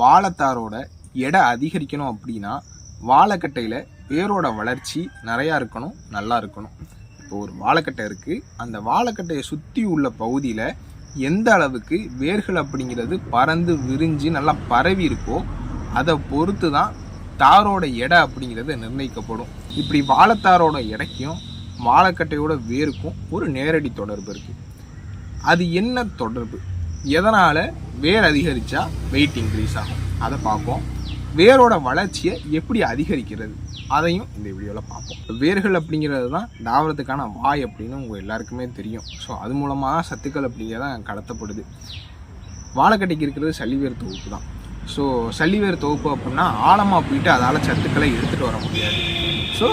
வாழைத்தாரோட எடை அதிகரிக்கணும் அப்படின்னா வாழைக்கட்டையில் வேரோட வளர்ச்சி நிறையா இருக்கணும் நல்லா இருக்கணும். இப்போ ஒரு வாழைக்கட்டை இருக்குது அந்த வாழைக்கட்டையை சுற்றி உள்ள பகுதியில் எந்த அளவுக்கு வேர்கள் அப்படிங்கிறது பறந்து விரிஞ்சு நல்லா பரவி இருக்கோ அதை பொறுத்து தான் தாரோட எடை அப்படிங்கிறது நிர்ணயிக்கப்படும். இப்படி வாழைத்தாரோட எடைக்கும் வாழைக்கட்டையோட வேருக்கும் ஒரு நேரடி தொடர்பு இருக்குது அது என்ன தொடர்பு? எதனால் வேர் அதிகரித்தா வெயிட் இன்க்ரீஸ் ஆகும்? அதை பார்ப்போம். வேரோட வளர்ச்சியை எப்படி அதிகரிக்கிறது? அதையும் இந்த வீடியோவில் பார்ப்போம். வேர்கள் அப்படிங்கிறது தான் தாவரத்துக்கான வாய் அப்படின்னு உங்கள் எல்லாருக்குமே தெரியும். ஸோ அது மூலமாக சத்துக்கள் அப்படிங்கிறத கடத்தப்படுது. வாழைக்கட்டைக்கு இருக்கிறது சளிவேர் தொகுப்பு தான். ஸோ சளிவேர் தொகுப்பு அப்படின்னா ஆழமாக போயிட்டு அதால் சத்துக்களை எடுத்துகிட்டு வர முடியாது. ஸோ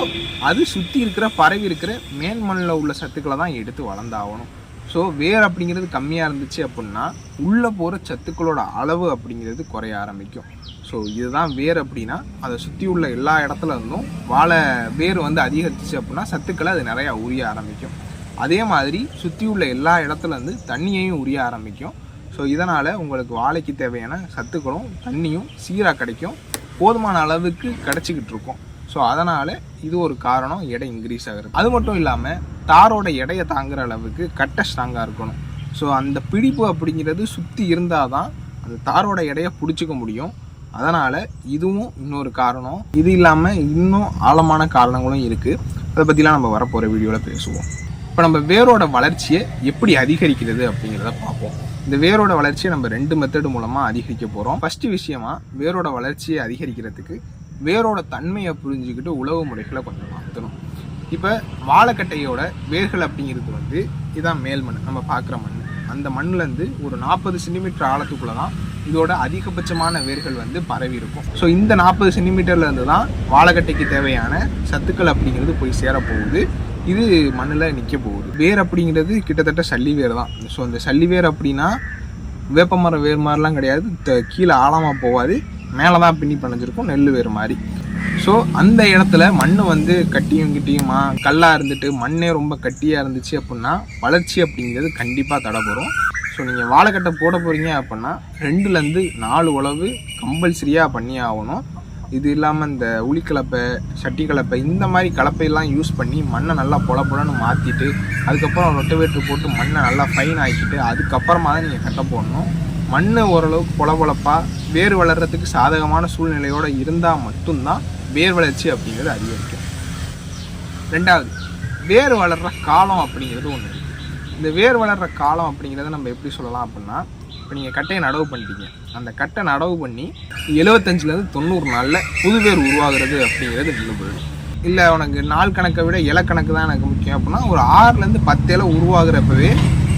அது சுற்றி இருக்கிற பரவி இருக்கிற மேன்மண்ணில் உள்ள சத்துக்களை தான் எடுத்து வளர்ந்தாகணும். ஸோ வேர் அப்படிங்கிறது கம்மியாக இருந்துச்சு அப்படின்னா உள்ளே போகிற சத்துக்களோட அளவு அப்படிங்கிறது குறைய ஆரம்பிக்கும். ஸோ இதுதான் வேர் அப்படின்னா அதை சுற்றி உள்ள எல்லா இடத்துல இருந்தும் வாழை வேர் வந்து அதிகரிச்சிச்சு அப்படின்னா சத்துக்களை அது நிறையா உரிய ஆரம்பிக்கும். அதே மாதிரி சுற்றி உள்ள எல்லா இடத்துலேருந்து தண்ணியையும் உரிய ஆரம்பிக்கும். ஸோ இதனால் உங்களுக்கு வாழைக்கு தேவையான சத்துக்களும் தண்ணியும் சீராக கிடைக்கும். போதுமான அளவுக்கு கிடச்சிக்கிட்டு இருக்கும். ஸோ அதனால் இது ஒரு காரணம் எடை இன்க்ரீஸ் ஆகிறது. அது மட்டும் இல்லாமல் தாரோட எடையை தாங்குற அளவுக்கு கட்டை ஸ்ட்ராங்காக இருக்கணும். ஸோ அந்த பிடிப்பு அப்படிங்கிறது சுற்றி இருந்தால் தான் அந்த தாரோட எடையை பிடிச்சிக்க முடியும். அதனால் இதுவும் இன்னொரு காரணம். இது இல்லாமல் இன்னும் ஆழமான காரணங்களும் இருக்குது அதை பற்றிலாம் நம்ம வரப்போகிற வீடியோவில் பேசுவோம். இப்போ நம்ம வேரோட வளர்ச்சியை எப்படி அதிகரிக்கிறது அப்படிங்கிறத பார்ப்போம். இந்த வேரோட வளர்ச்சியை நம்ம ரெண்டு மெத்தடு மூலமாக அதிகரிக்க போகிறோம் ஃபஸ்ட்டு விஷயமா வேரோட வளர்ச்சியை அதிகரிக்கிறதுக்கு வேரோட தன்மையை புரிஞ்சுக்கிட்டு உழவு முறைகளை கொஞ்சம் மாற்றணும் இப்போ வாழைக்கட்டையோட வேர்கள் அப்படிங்கிறது வந்து இதான் மேல் மண். நம்ம பார்க்குற மண். அந்த மண்ணுலேருந்து ஒரு நாற்பது சென்டிமீட்டர் ஆழத்துக்குள்ளே தான் இதோட அதிகபட்சமான வேர்கள் வந்து பரவி இருக்கும். ஸோ இந்த நாற்பது சென்டிமீட்டர்லேருந்து தான் வாழைக்கட்டைக்கு தேவையான சத்துக்கள் அப்படிங்கிறது போய் சேரப்போகுது இது மண்ணில் நிற்க போகுது. வேர் அப்படிங்கிறது கிட்டத்தட்ட சல்லி வேர் தான். ஸோ அந்த சல்லி வேர் அப்படின்னா வேப்பமரம் வேர் மாதிரிலாம் கிடையாது. த- கீழே ஆழமாக போகாது. மேலே தான் பின்னி பிணைஞ்சிருக்கும் நெல் வேறு மாதிரி. ஸோ அந்த இடத்துல மண் வந்து கட்டியும் கிட்டியுமா கல்லாக இருந்துட்டு மண்ணே ரொம்ப கட்டியாக இருந்துச்சு அப்படின்னா வளர்ச்சி அப்படிங்கிறது கண்டிப்பாக தடைபடும் ஸோ நீங்கள் வாழைக்கட்டை போட போகிறீங்க அப்படின்னா ரெண்டுலேருந்து நாலு உழவு கம்பல்சரியாக பண்ணி ஆகணும். இது இல்லாமல் இந்த உளிக்கலப்பை சட்டி கலப்பை இந்த மாதிரி கலப்பையெல்லாம் யூஸ் பண்ணி மண்ணை நல்லா பொல பொலன்னு மாற்றிட்டு அதுக்கப்புறம் ரொட்டவேட்டர் போட்டு மண்ணை நல்லா ஃபைன் ஆக்கிட்டு அதுக்கப்புறமா தான் நீங்கள் கட்டை போடணும். மண் ஓரளவுக்கு பொலபொழப்பாக வேர் வளர்கிறதுக்கு சாதகமான சூழ்நிலையோடு இருந்தால் மட்டும்தான் வேர் வளர்ச்சி அப்படிங்கிறது அதிகரிக்கும். ரெண்டாவது வேர் வளர்கிற காலம் அப்படிங்கிறது ஒன்று இருக்குது இந்த வேர் வளர்கிற காலம் அப்படிங்கிறத நம்ம எப்படி சொல்லலாம் அப்படின்னா இப்போ நீங்கள் கட்டையை நடவு பண்ணிட்டீங்க. அந்த கட்டை நடவு பண்ணி எழுபத்தஞ்சிலேருந்து தொண்ணூறு நாளில் புது வேர் உருவாகிறது அப்படிங்கிறது நின்று போயிடும் இல்லை உனக்கு நாள் கணக்கை விட இலக்கணக்கு தான் எனக்கு முக்கியம் அப்படின்னா ஒரு ஆறுலேருந்து பத்து இலை உருவாகிறப்பவே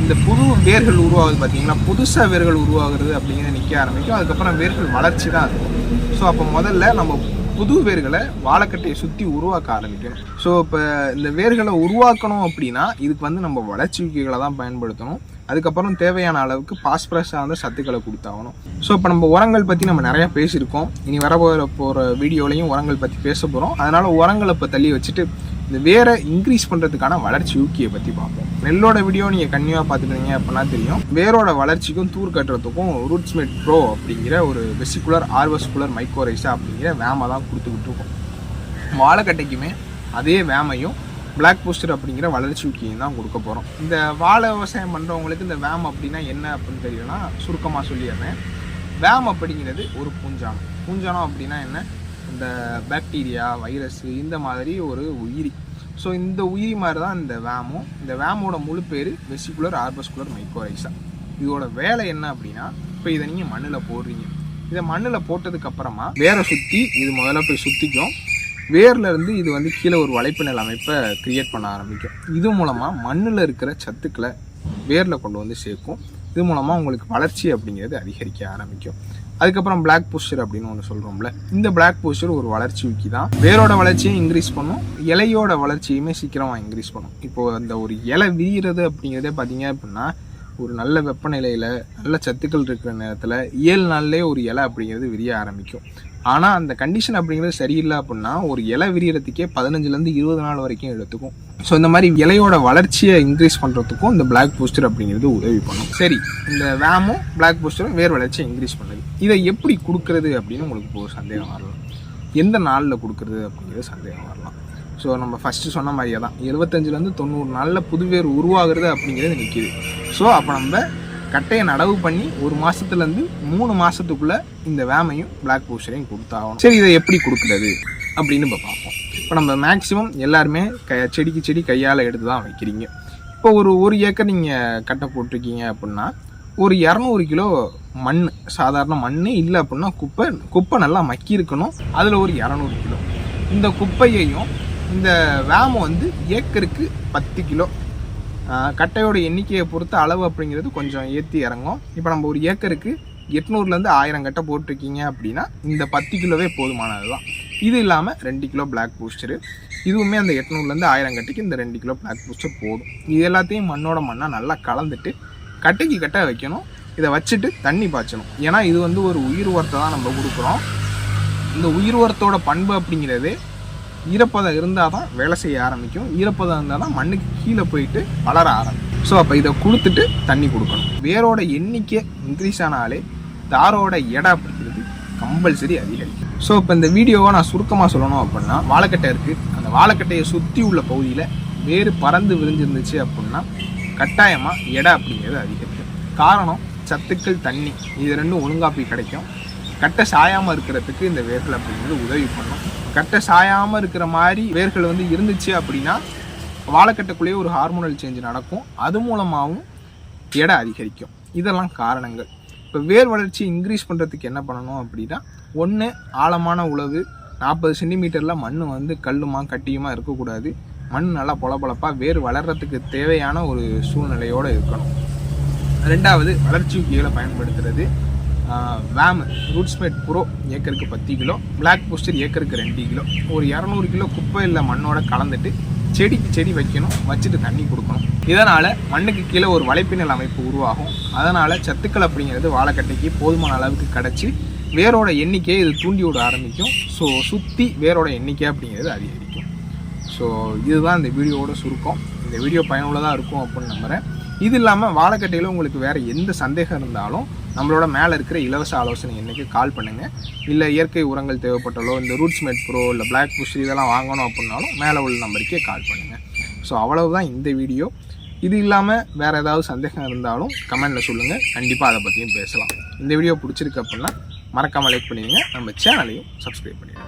இந்த புது வேர்கள் உருவாகுது பார்த்தீங்கன்னா புதுசாக வேர்கள் உருவாகிறது அப்படிங்கிறத நிற்க ஆரம்பிக்கும். அதுக்கப்புறம் வேர்கள் வளர்ச்சி தான் இருக்கும் ஸோ அப்போ முதல்ல நம்ம புது வேர்களை வாழைக்கட்டையை சுற்றி உருவாக்க ஆரம்பிக்கணும். ஸோ இப்போ இந்த வேர்களை உருவாக்கணும் அப்படின்னா இதுக்கு வந்து நம்ம வளர்ச்சி ஊக்கிகளை தான் பயன்படுத்தணும். அதுக்கப்புறம் தேவையான அளவுக்கு பாஸ்பரஸ் சார்ந்த சத்துக்களை கொடுத்தாகணும். ஸோ இப்போ நம்ம உரங்கள் பற்றி நம்ம நிறையா பேசியிருக்கோம். இனி வர போகிற வீடியோலையும் உரங்கள் பற்றி பேச போகிறோம் அதனால் உரங்களை இப்போ தள்ளி வச்சுட்டு இந்த வேரை இன்க்ரீஸ் பண்ணுறதுக்கான வளர்ச்சி ஊக்கியை பற்றி பார்ப்போம். நெல்லோட வீடியோ நீங்கள் கன்னியாக பார்த்துருந்தீங்க அப்படின்னா தெரியும். வேரோட வளர்ச்சிக்கும் தூர் கட்டுறதுக்கும் ரூட்ஸ்மேட் ப்ரோ அப்படிங்கிற ஒரு வெசிகுலர் ஆர்வஸ்குலர் மைக்ரோரைஸா அப்படிங்கிற வேமை தான் கொடுத்துக்கிட்டு இருக்கோம். வாழைக்கட்டைக்குமே அதே வேமையும் பிளாக் போஸ்டர் அப்படிங்கிற வளர்ச்சி ஊக்கியும் தான் கொடுக்க போகிறோம் இந்த வாழை விவசாயம் பண்ணுறவங்களுக்கு இந்த வேம் அப்படின்னா என்ன அப்படின்னு தெரியலனா சுருக்கமாக சொல்லிடுறேன். வேம் அப்படிங்கிறது ஒரு பூஞ்சானம். பூஞ்சானம் அப்படின்னா என்ன? இந்த பாக்டீரியா வைரஸ் இந்த மாதிரி ஒரு உயிரி. ஸோ இந்த உயிரி மாதிரி தான் இந்த வேமும் இந்த வேமோட முழு பேர் வெசிகுலர் ஆர்பஸ்குலர் மைக்கோரைசா இதோட வேலை என்ன அப்படின்னா இப்போ இதை நீங்கள் மண்ணில் போடுறீங்க. இதை மண்ணில் போட்டதுக்கு அப்புறமா வேரை சுற்றி இது முதல்ல போய் சுற்றிக்கும் வேர்லேருந்து இது வந்து கீழே ஒரு வளைப்பு நில அமைப்பை கிரியேட் பண்ண ஆரம்பிக்கும். இது மூலமாக மண்ணில் இருக்கிற சத்துக்களை வேரில் கொண்டு வந்து சேர்க்கும். இது மூலமாக உங்களுக்கு வளர்ச்சி அப்படிங்கிறது அதிகரிக்க ஆரம்பிக்கும். அதுக்கப்புறம் பிளாக் போஸ்டர் அப்படின்னு ஒன்று சொல்கிறோம்ல இந்த பிளாக் போஸ்டர் ஒரு வளர்ச்சி விக்கி தான். வேரோட வளர்ச்சியும் இன்க்ரீஸ் பண்ணும். இலையோட வளர்ச்சியுமே சீக்கிரமாக இன்க்ரீஸ் பண்ணும். இப்போது அந்த ஒரு இலை விரிகிறது அப்படிங்கிறதே பார்த்தீங்க அப்படின்னா ஒரு நல்ல வெப்பநிலையில் நல்ல சத்துக்கள் இருக்கிற நேரத்தில் ஏழு நாள்லேயே ஒரு இலை அப்படிங்கிறது விரிய ஆரம்பிக்கும். ஆனால் அந்த கண்டிஷன் அப்படிங்கிறது சரியில்லை அப்படின்னா ஒரு இலை விரியறதுக்கே பதினஞ்சுலேருந்து இருபது நாள் வரைக்கும் எடுத்துக்கும் ஸோ இந்த மாதிரி இலையோட வளர்ச்சியை இன்க்ரீஸ் பண்ணுறதுக்கும் இந்த பிளாக் பூஸ்டர் அப்படிங்கிறது உதவி பண்ணும். சரி இந்த வேமும் பிளாக் பூஸ்டரும் வேர் வளர்ச்சியை இன்க்ரீஸ் பண்ணுது. இதை எப்படி கொடுக்கறது அப்படின்னு உங்களுக்கு இப்போ ஒரு சந்தேகம் வரலாம். எந்த நாளில் கொடுக்குறது அப்படிங்கிறது சந்தேகம் வரலாம். ஸோ நம்ம ஃபஸ்ட்டு சொன்ன மாதிரியே தான். எழுபத்தஞ்சிலேருந்து தொண்ணூறு நாளில் புதுவேர் உருவாகிறது அப்படிங்கிறது நிற்கிது ஸோ அப்போ நம்ம கட்டையை நடவு பண்ணி ஒரு மாதத்துலேருந்து மூணு மாதத்துக்குள்ளே இந்த வேமையும் பிளாக் பூஷரையும் கொடுத்தாகணும். சரி இதை எப்படி கொடுக்குறது அப்படின்னு இப்போ பார்ப்போம். இப்போ நம்ம மேக்ஸிமம் எல்லாருமே க செடிக்கு செடி கையால் எடுத்து தான் வைக்கிறீங்க. இப்போ ஒரு ஒரு ஏக்கர் நீங்கள் கட்டை போட்டிருக்கீங்க அப்படின்னா ஒரு இரநூறு கிலோ மண் சாதாரண மண் இல்லை அப்படின்னா குப்பை குப்பை நல்லா மக்கி இருக்கணும். அதில் ஒரு இரநூறு கிலோ. இந்த குப்பையையும் இந்த வேமை வந்து ஏக்கருக்கு பத்து கிலோ. கட்டையோட எண்ணிக்கையை பொறுத்த அளவு அப்படிங்கிறது கொஞ்சம் ஏற்றி இறங்கும் இப்போ நம்ம ஒரு ஏக்கருக்கு எட்நூறுலேருந்து ஆயிரம் கட்டை போட்டிருக்கீங்க அப்படின்னா இந்த பத்து கிலோவே போதுமானது தான் இது இல்லாமல் ரெண்டு கிலோ பிளாக் பூஸ்டரு இதுவுமே அந்த எட்நூறுலேருந்து ஆயிரம் கட்டைக்கு இந்த ரெண்டு கிலோ பிளாக் பூஸ்டர் போதும். இது எல்லாத்தையும் மண்ணோட மண்ணாக நல்லா கலந்துட்டு கட்டைக்கு கட்டை வைக்கணும். இதை வச்சுட்டு தண்ணி பாய்ச்சணும். ஏன்னா இது வந்து ஒரு உயிர் உரத்தை தான் நம்ம கொடுக்குறோம். இந்த உயிர் உரத்தோட பண்பு அப்படிங்கிறது ஈரப்பதம் இருந்தால் தான் வேலை செய்ய ஆரம்பிக்கும். ஈரப்பதம் இருந்தால் தான் மண்ணுக்கு கீழே போயிட்டு வளர ஆரம்பிக்கும். ஸோ அப்போ இதை கொடுத்துட்டு தண்ணி கொடுக்கணும். வேரோட எண்ணிக்கை இன்க்ரீஸ் ஆனாலே தாரோட எடை அப்படிங்கிறது கம்பல்சரி அதிகரிக்கும். ஸோ இப்போ இந்த வீடியோவை நான் சுருக்கமாக சொல்லணும் அப்படின்னா வாழைக்கட்டை இருக்குது அந்த வாழைக்கட்டையை சுற்றி உள்ள பகுதியில் வேறு பறந்து விரிஞ்சிருந்துச்சு அப்படின்னா கட்டாயமாக எடை அப்படிங்கிறது அதிகரிக்கும். காரணம் சத்துக்கள் தண்ணி. இது ரெண்டும் ஒழுங்கா போய் கிடைக்கும். கட்டை சாயாமல் இருக்கிறதுக்கு இந்த வேர்கள் அப்படிங்கிறது உதவி பண்ணும். கட்டை சாயாமல் இருக்கிற மாதிரி வேர்கள் வந்து இருந்துச்சு அப்படின்னா வாழைக்கட்டைக்குள்ளேயே ஒரு ஹார்மோனல் சேஞ்ச் நடக்கும். அது மூலமாகவும் எடை அதிகரிக்கும். இதெல்லாம் காரணங்கள். இப்போ வேர் வளர்ச்சி இன்க்ரீஸ் பண்ணுறதுக்கு என்ன பண்ணணும் அப்படின்னா ஒன்று ஆழமான உழவு நாற்பது சென்டிமீட்டரில் மண் வந்து கல்லுமா கட்டியுமா இருக்கக்கூடாது. மண் நல்லா பொலப்பளப்பாக வேர் வளர்கிறதுக்கு தேவையான ஒரு சூழ்நிலையோடு இருக்கணும். ரெண்டாவது வளர்ச்சி உத்திகளை பயன்படுத்துறது. வேம் ரூட்ஸ்மேட் ப்ரோ ஏக்கருக்கு பத்து கிலோ பிளாக் பூஸ்டர் ஏக்கருக்கு ரெண்டு கிலோ ஒரு இரநூறு கிலோ குப்பை இல்லை மண்ணோட கலந்துட்டு செடிக்கு செடி வைக்கணும் வச்சுட்டு தண்ணி கொடுக்கணும். இதனால் மண்ணுக்கு கீழே ஒரு வலைப்பின்னல் அமைப்பு உருவாகும். அதனால் சத்துக்கள் அப்படிங்கிறது வாழைக்கட்டைக்கு போதுமான அளவுக்கு கிடச்சி வேரோட எண்ணிக்கையை இது தூண்டி விட ஆரம்பிக்கும். ஸோ சுற்றி வேரோட எண்ணிக்கை அப்படிங்கிறது அதிகரிக்கும். ஸோ இதுதான் இந்த வீடியோவோட சுருக்கம். இந்த வீடியோ பயனுள்ளதாக இருக்கும் அப்படின்னு நம்புகிறேன் இது இல்லாமல் வாழைக்கட்டையில் உங்களுக்கு வேறு எந்த சந்தேகம் இருந்தாலும் நம்மளோட மேலே இருக்கிற இலவச ஆலோசனை என்றைக்கு கால் பண்ணுங்கள் இல்லை இயற்கை உரங்கள் தேவைப்பட்டாலோ இந்த ரூட்ஸ் மெட் ப்ரோ இல்லை பிளாக் புஷ் இதெல்லாம் வாங்கணும் அப்படின்னாலும் மேலே உள்ள நம்பருக்கே கால் பண்ணுங்கள் ஸோ அவ்வளவுதான் இந்த வீடியோ இது இல்லாமல் வேறு ஏதாவது சந்தேகம் இருந்தாலும் கமெண்டில் சொல்லுங்கள் கண்டிப்பாக அதை பற்றியும் பேசலாம். இந்த வீடியோ பிடிச்சிருக்கு அப்படின்னா மறக்காமல் லைக் பண்ணிடுங்க. நம்ம சேனலையும் சப்ஸ்கிரைப் பண்ணிடுங்க.